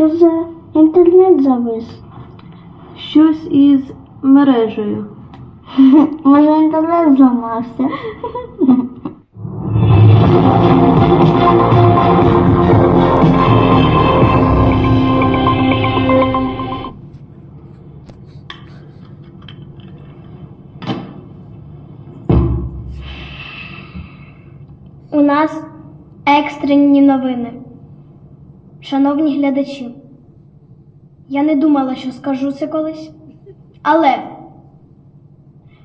що за інтернет завис? Щось із мережею. Може інтернет зламався? Шановні глядачі, я не думала, що скажу це колись, але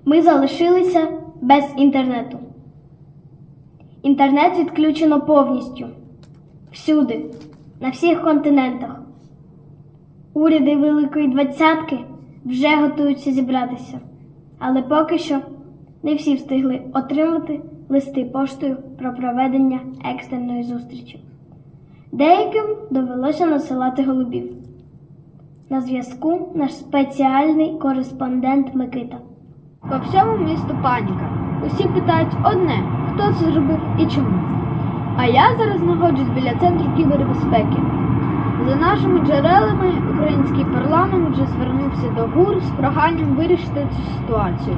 ми залишилися без інтернету. Інтернет відключено повністю. Всюди, на всіх континентах. Уряди Великої Двадцятки вже готуються зібратися, але поки що не всі встигли отримати листи поштою про проведення екстреної зустрічі. Деяким довелося насилати голубів. На зв'язку наш спеціальний кореспондент Микита. По всьому місту паніка. Усі питають одне, хто це зробив і чому. А я зараз знаходжусь біля центру кібербезпеки. За нашими джерелами, український парламент вже звернувся до ГУР з проханням вирішити цю ситуацію.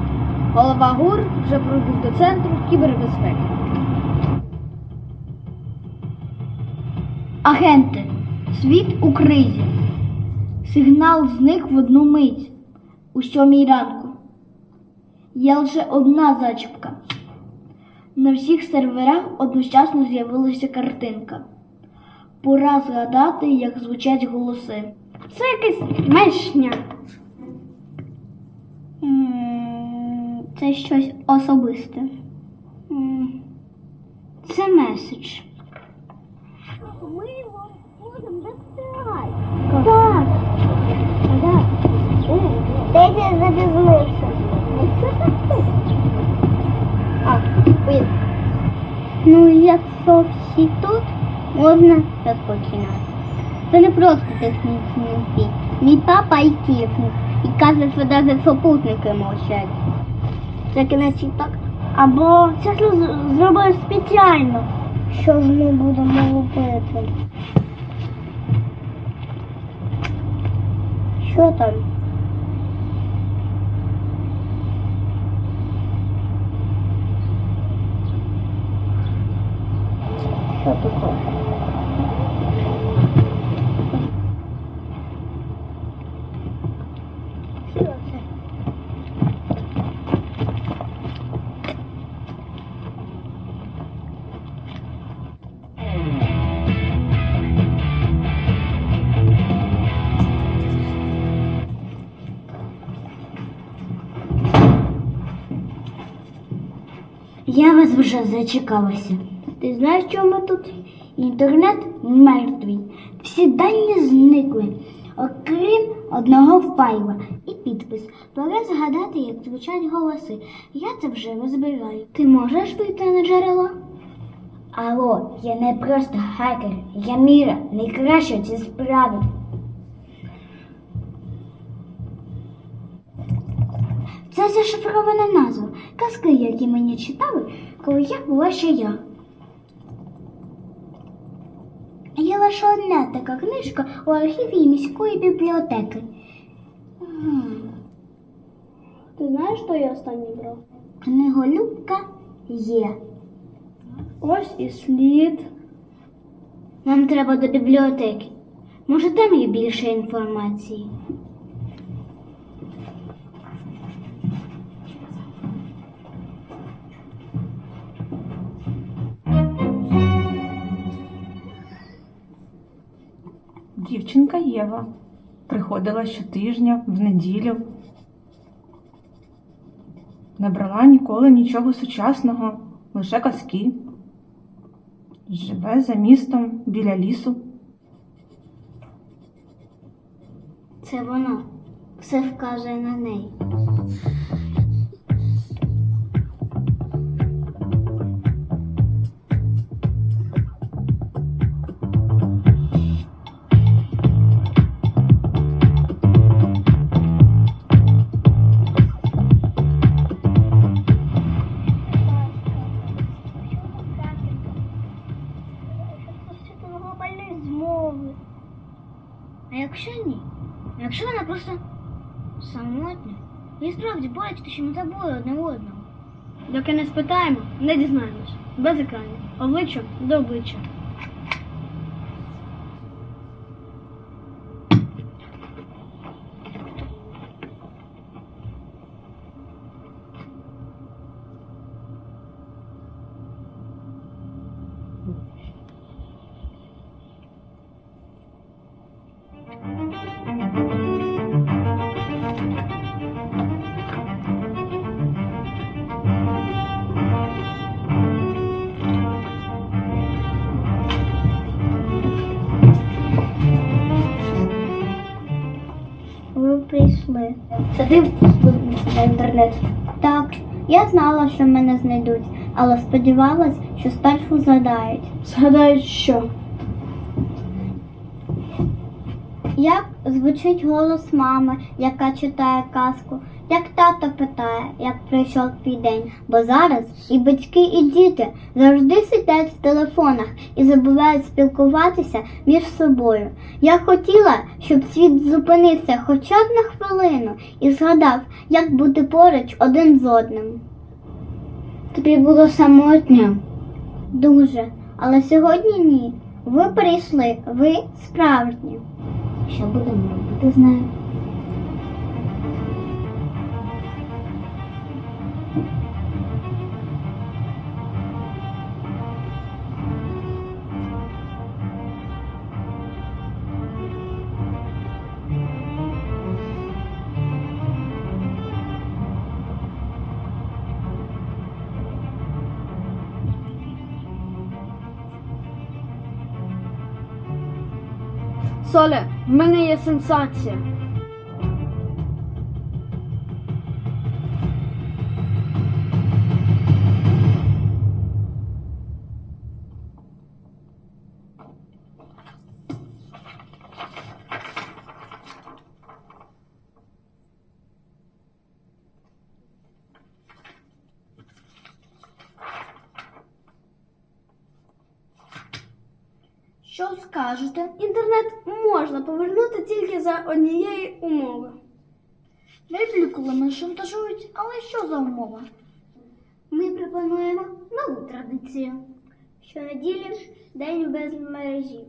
Голова ГУР вже прибув до центру кібербезпеки. Агенти, світ у кризі. Сигнал зник в одну мить у сьомій ранку. Є лише одна зачіпка. На всіх серверах одночасно з'явилася картинка. Пора згадати, як звучать голоси. Це якась мешня. Це щось особисте. Це меседж. Ми вам будемо допомагати. Так. Так. Запізнився. А, поїду. Ну, якщо всі тут, можна розпочинати. Це не просто технічний збій. Мій папа айтішник і каже, що навіть супутники мовчать. Це кінець так. Або це ж з- спеціально. Що ж ми будемо робити? Що там? Що таке? Я вас вже зачекалася. Ти знаєш, чому ми тут? Інтернет мертвий. Всі дані зникли, окрім одного файла і підпис. Пора згадати, як звучать голоси. Я це вже розбираю. Ти можеш вийти на джерело? Алло, я не просто хакер, я Міра, найкраща в цій Це зашифрована назва. Казки, які мені читали, коли я була ще я. Є лише одна така книжка у архіві міської бібліотеки. Ти знаєш, що я останній брав? Книголюбка є. Ось і слід. Нам треба до бібліотеки. Може, там є більше інформації. Дівчинка Єва приходила щотижня в неділю. Не брала ніколи нічого сучасного, лише казки. Живе за містом біля лісу. Це вона. Все вказує на неї. А якщо ні? Якщо вона просто самотня і справді бачите, що ми тобою одне одного. Доки не спитаємо, не дізнаємось. Без екранів. Обличчя до обличчя. Ви садив на інтернет. Так, я знала, що мене знайдуть, але сподівалась, що спершу згадають. Згадають що? Як звучить голос мами, яка читає казку, як тато питає, як прийшов твій день. Бо зараз і батьки, і діти завжди сидять в телефонах і забувають спілкуватися між собою. Я хотіла, щоб світ зупинився хоча б на хвилину і згадав, як бути поруч один з одним. Тобі було самотньо? Дуже. Але сьогодні ні. Ви прийшли, ви справжні. Що будемо робити з нею? Соля, в мене є сенсація. Що скажете? Інтернет можна повернути тільки за однієї умови. Мене шантажують, але що за умова? Ми пропонуємо нову традицію. Щонеділі день без мережі.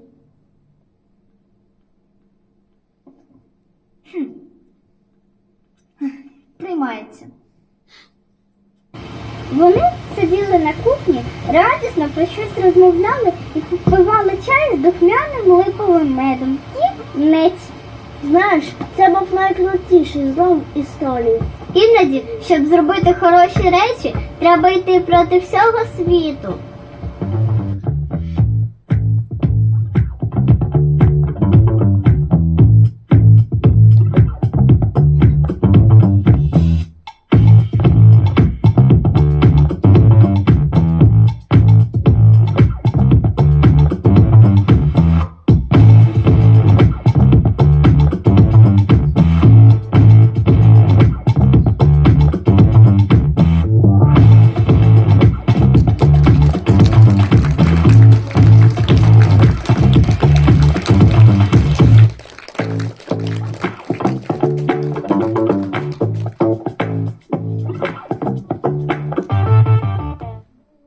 Приймається. Вони сиділи на кухні, радісно про щось розмовляли і попивали чай з духмяним липовим медом. Кінець. Знаєш, це був найкрутіший злом історії. Іноді, щоб зробити хороші речі, треба йти проти всього світу.